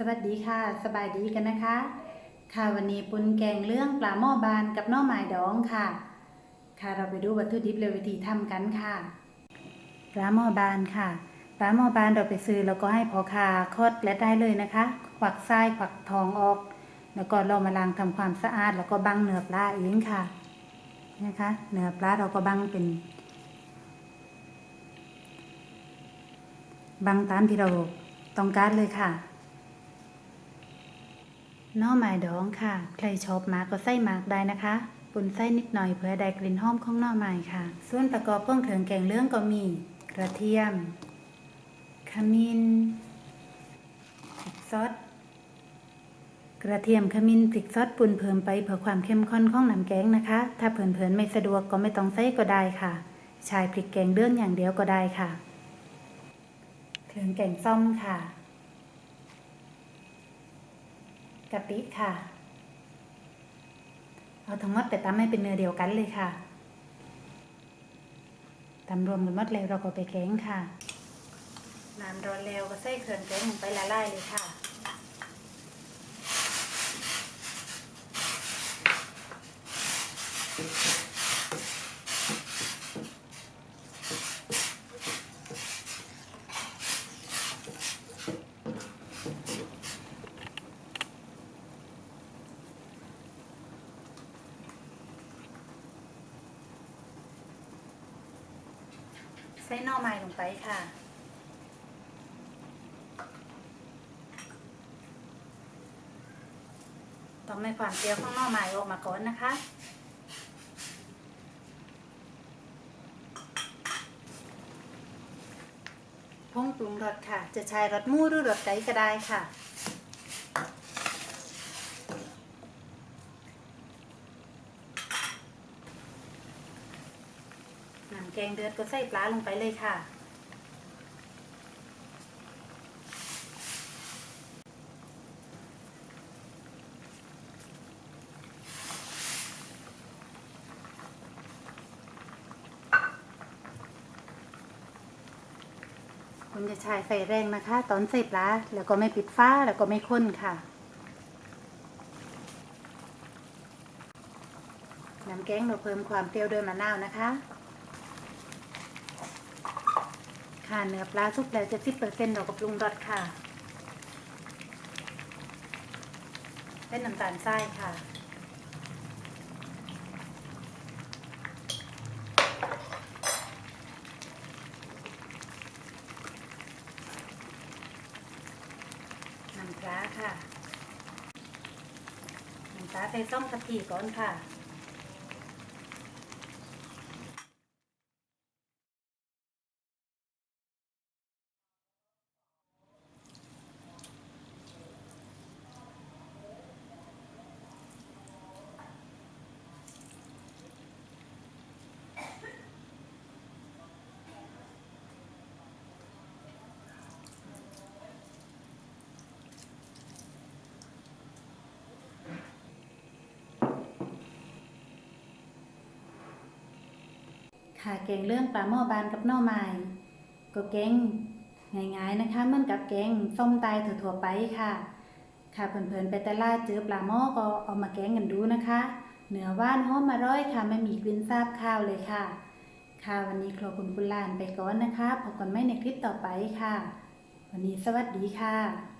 สวัสดีค่ะ สบายดีกันนะคะ ค่ะวันนี้ปุนแกงเรื่องปลาหม้อบานกับน่อไม้ดองค่ะ ค่ะเราไปดูวัตถุดิบและวิธีทำกันค่ะ ปลาหม้อบานค่ะ ปลาหม้อบานเราไปซื้อแล้วก็ให้พอคาคดและได้เลยนะคะ ขวักไส้ขวักทองออก แล้วก็เรามาล้างทำความสะอาด แล้วก็บังเนื้อปลาเองค่ะ นะคะ เนื้อปลาเราก็บังเป็นบังตามที่เราต้องการเลยค่ะ น่อไม้ดองค่ะ ใครชอบมากก็ใส่มากได้นะคะปุ่นไส้นิดหน่อยเพื่อได้กลิ่นหอมของหน่อไม้ค่ะ ส่วนประกอบเครื่องเครื่องแกงเรื่องก็มี กระเทียม ขมิ้นซอสกระเทียมขมิ้นพริกซอสปุ่นเพิ่มไปเพื่อความเข้มข้นของน้ำแกงนะคะ ถ้าเผินๆไม่สะดวกก็ไม่ต้องใส่ก็ได้ค่ะ ใช้พริกแกงเดือนอย่างเดียวก็ได้ค่ะ เครื่องแกงส้มค่ะ กะปิค่ะ เอาทั้งหมดไปตำให้เป็นเนื้อเดียวกันเลยค่ะตำรวมกันหมดแล้วเราก็ไปแกงค่ะ น้ำร้อนแล้วก็ใส่เครื่องแกงลงไปละลายเลยค่ะ ใส่น่อไม้ลงไปค่ะ ต้องให้ความเปรี้ยวของน่อไม้ออกมาก่อนนะคะพงปรุงรสค่ะ จะใช้รสมูหรือรสไก่ก็ได้ค่ะ น้ำแกงเดือดก็ใส่ปลาลงไปเลยค่ะ คุณจะใช้ไฟแรงนะคะ ตอนใส่ปลาแล้วก็ไม่ปิดฟ้าแล้วก็ไม่ข้นค่ะน้ำแกงเราเพิ่มความเปรี้ยวด้วยมะนาวนะคะ ค่ะเนื้อปลาสุกแล้วจะสิบเปอร์เซ็นต์เราก็ปรุงรสค่ะเป็นน้ำตาลทรายค่ะน้ำปลาค่ะน้ำปลาใส่ส้มกะทิก่อนค่ะ ค่ะแกงเรื่องปลาหม้อบานกับหน่อไม้ก็แกงง่ายๆนะคะเหมือนกับแกงส้มตายถั่วๆไปค่ะ ค่ะเพื่อนๆไปตลาดเจอปลาหม้อก็เอามาแกงกันดูนะคะ เนื้อว่านหอมอร่อยค่ะไม่มีกลิ่นซาบข้าวเลยค่ะ ค่ะวันนี้ครัวคุณปุลานไปก่อนนะคะพบกันไม่ในคลิปต่อไปค่ะ วันนี้สวัสดีค่ะ